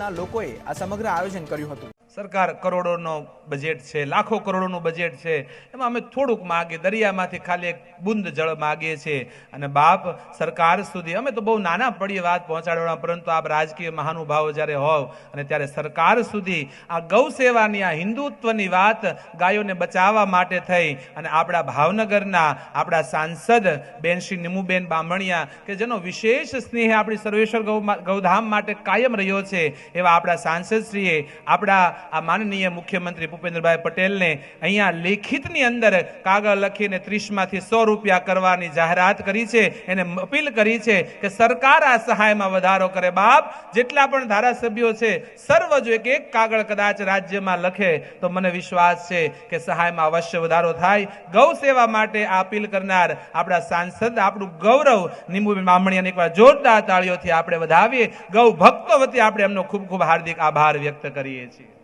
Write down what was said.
સમાજના લોકોએ આ સમગ્ર આયોજન કર્યું હતું. સરકાર કરોડોનો બજેટ છે, લાખો કરોડોનું બજેટ છે. એમાં અમે થોડુંક માગીએ દરિયામાંથી ખાલી એક બુંદ જળ માગીએ છીએ. અને બાપ, સરકાર સુધી અમે તો બહુ નાના પડીએ વાત પહોંચાડવાના, પરંતુ આપ રાજકીય મહાનુભાવો જ્યારે હોવ અને ત્યારે સરકાર સુધી આ ગૌ સેવાની, આ હિન્દુત્વની વાત ગાયોને બચાવવા માટે થઈ અને આપણા ભાવનગરના આપણા સાંસદ બેન શ્રી નિમુબેન બામણિયા કે જેનો વિશેષ સ્નેહ આપણી સર્વેશ્વર ગૌ ગૌધામ માટે કાયમ રહ્યો છે, એવા આપણા સાંસદશ્રીએ આપણા આ માનનીય મુખ્યમંત્રી ભૂપેન્દ્રભાઈ પટેલને અહીંયા લેખિતની અંદર કાગળ લખીને ત્રીસમાંથી સો રૂપિયા કરવાની જાહેરાત કરી છે. એને અપીલ કરી છે કે સરકાર આ સહાયમાં વધારો કરે. બાપ, જેટલા પણ ધારાસભ્યો છે, સર્વ જો એક એક કાગળ કદાચ રાજ્યમાં લખે, તો મને વિશ્વાસ છે કે સહાયમાં અવશ્ય વધારો થાય. ગૌ સેવા માટે આ અપીલ કરનાર આપણા સાંસદ, આપણું ગૌરવ નિંબુબેન બામણિયાને એકવાર જોરદાર તાળીઓથી આપણે વધાવીએ. ગૌ ભક્તો વતી આપણે એમનો ખૂબ ખૂબ હાર્દિક આભાર વ્યક્ત કરીએ છીએ.